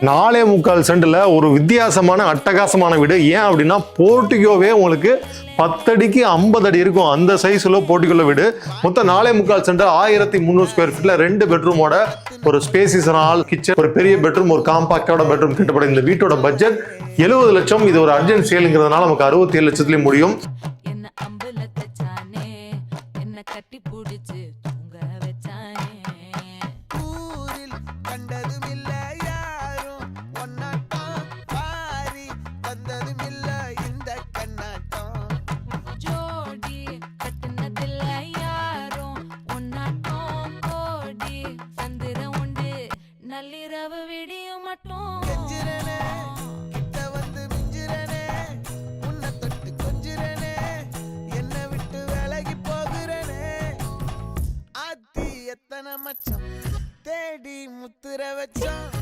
நாலே முக்கால் சென்டில் ஒரு வித்தியாசமான அட்டகாசமான வீடு. ஏன் அப்படின்னா போர்ட்டிகோவே உங்களுக்கு பத்தடிக்கு ஐம்பது அடி இருக்கும். அந்த சைஸில் போட்டிக்குள்ள வீடு. மொத்தம் நாலே முக்கால் சென்ட் ஆயிரத்தி முந்நூறு ஸ்கொயர் ஃபீட்டில் ரெண்டு பெட்ரூமோட ஒரு ஸ்பேசிஸன் ஆல் கிச்சன் ஒரு பெரிய பெட்ரூம் ஒரு காம்பாக்டோட பெட்ரூம் கிட்டப்பட இந்த வீட்டோட பட்ஜெட் எழுபது லட்சம். இது ஒரு அர்ஜென்ட் சேலுங்கிறதுனால நமக்கு அறுபத்தி ஏழு லட்சத்துலேயும் முடியும். கட்டி பிடிச்சு தூங்க வச்சானே? ஊரில் கண்டதும் ஜோடி கத்துனதில்ல யாரும் உன்னாட்டம் கோடி சந்திரம் உண்டு நள்ளிரவு விடியும் மட்டும். கெஞ்சிரனே கிட்ட வந்து மிஞ்சிரனே உன்னை தொட்டு கொஞ்சிரனே என்னை விட்டு விலகி போகிறனே. ஆத்தி எத்தனை மச்சம் தேடி முத்துற வச்சோம்.